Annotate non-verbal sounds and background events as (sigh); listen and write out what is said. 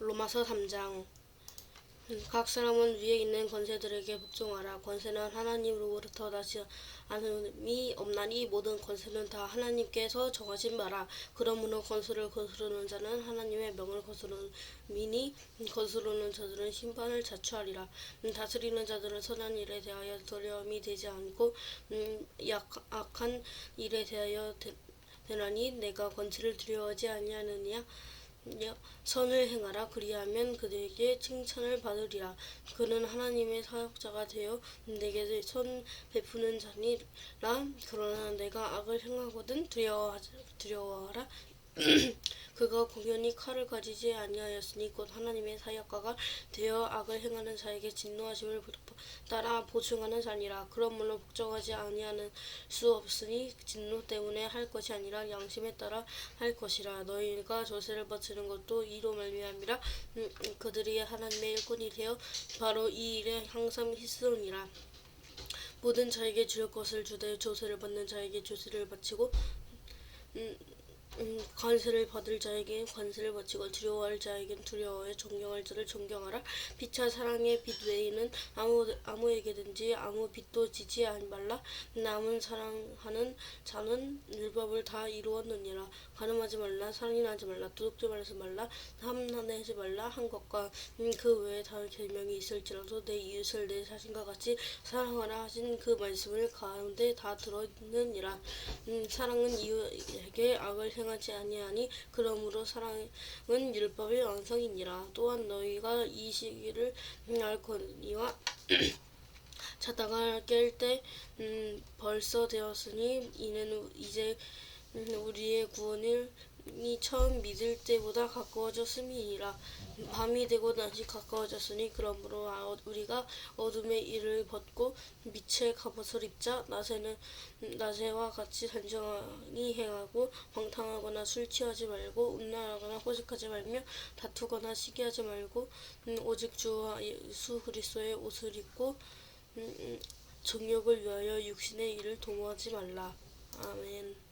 로마서 3장 각 사람은 위에 있는 권세들에게 복종하라. 권세는 하나님으로부터 나지 않음이 없나니 모든 권세는 다 하나님께서 정하신 바라. 그러므로 권세를 거스르는 자는 하나님의 명을 거스르미니 거스르는 자들은 심판을 자초하리라. 음, 다스리는 자들은 선한 일에 대하여 두려움이 되지 않고 음, 약, 악한 일에 대하여 되, 되나니 내가 권세를 두려워하지 아니하느냐 야, 선을 행하라. 그리하면 그들에게 칭찬을 받으리라. 그는 하나님의 사역자가 되어 내게 선 베푸는 자니라. 그러나 내가 악을 행하거든 두려워 두려워하라 (clears throat) 그가 공연히 칼을 가지지 아니하였으니 곧 하나님의 사역가가 되어 악을 행하는 자에게 진노하심을 따라 보충하는 자니라. 그러므로 복종하지 아니하는 수 없으니 진노 때문에 할 것이 아니라 양심에 따라 할 것이라. 너희가 조세를 바치는 것도 이로 말미암이라. 음, 그들이 하나님의 일꾼이 되어 바로 이 일에 항상 힘쓰니라. 모든 자에게 줄 것을 주되 조세를 받는 자에게 조세를 바치고 음, 음, 관세를 받을 자에게 관세를 바치고 두려워할 자에겐 두려워해 존경할 자를 존경하라. 피차 사랑의 빛 외에는 아무 아무에게든지 아무 빛도 지지 아니 말라. 남은 사랑하는 자는 율법을 다 이루었느니라. 가늠하지 말라 살인하지 말라 도둑질 말하지 말라 탐난하지 말라 한 것과 음, 그 외에 다른 계명이 있을지라도 내 이웃을 내 자신과 같이 사랑하라 하신 그 말씀을 가운데 다 들어있느니라. 음, 사랑은 이웃에게 악을 행하지 아니하니 그러므로 사랑은 율법의 완성이니라. 또한 너희가 이 시기를 알거니와 (clears throat) 자다가 깰때 음, 벌써 되었으니 이는 이제 음, 우리의 구원 이 처음 믿을 때보다 가까워졌음이니라 밤이 되고 낮이 가까워졌으니 그러므로 아- 우리가 어둠의 일을 벗고 빛의 갑옷을 입자 낮에는 낮에와 같이 단정히 행하고 방탕하거나 술 취하지 말고 음란하거나 호식하지 말며 다투거나 시기하지 말고 음, 오직 주와 예수 그리스도의 옷을 입고 음, 음, 정욕을 위하여 육신의 일을 도모하지 말라 아멘.